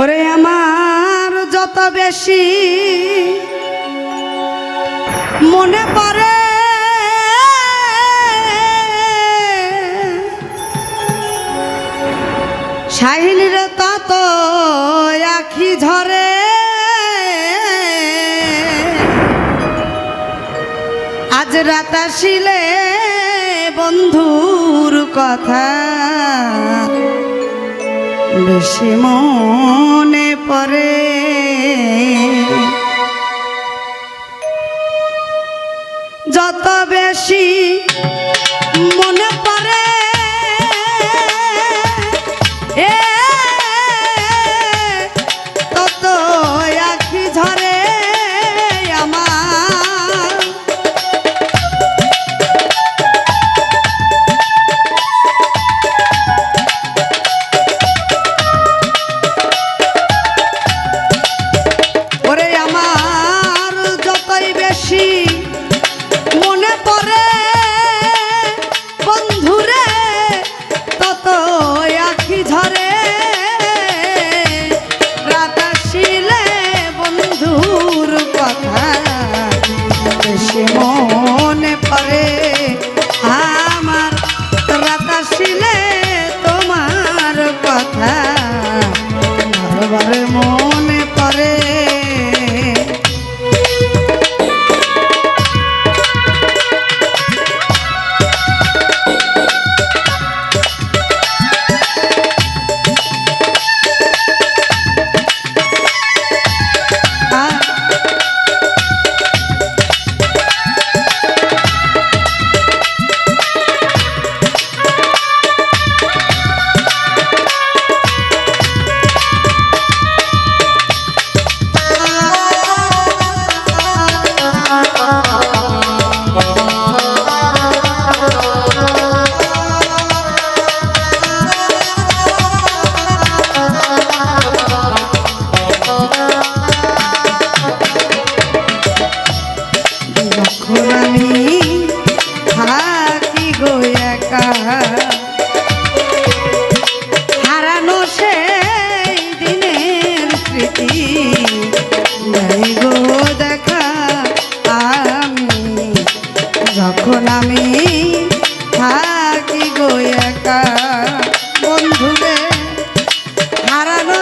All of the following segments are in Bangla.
ওরে আমার যত বেশি মনে পড়ে সাহিনীর তত আখি ঝরে। আজ রাত আসিলে বন্ধুর কথা। বেশি মনে পড়ে। যত বেশি মনে মনে হারানো সেই দিনের যাই গো দেখা আমি। যখন আমি থাকি গো একা বন্ধুরে হারানো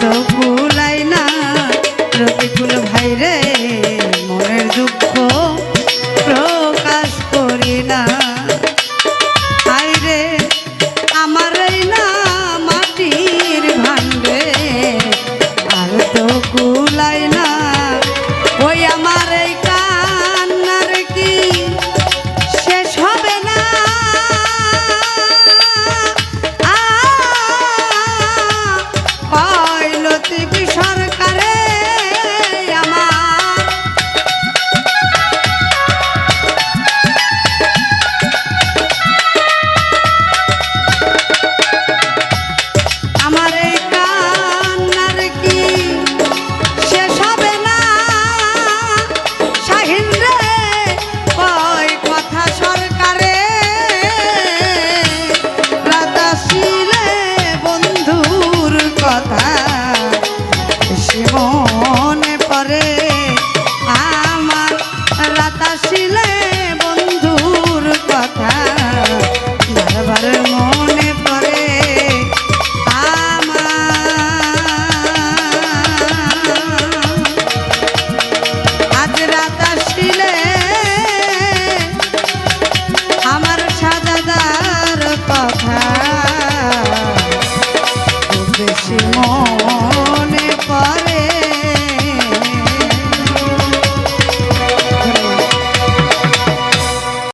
তো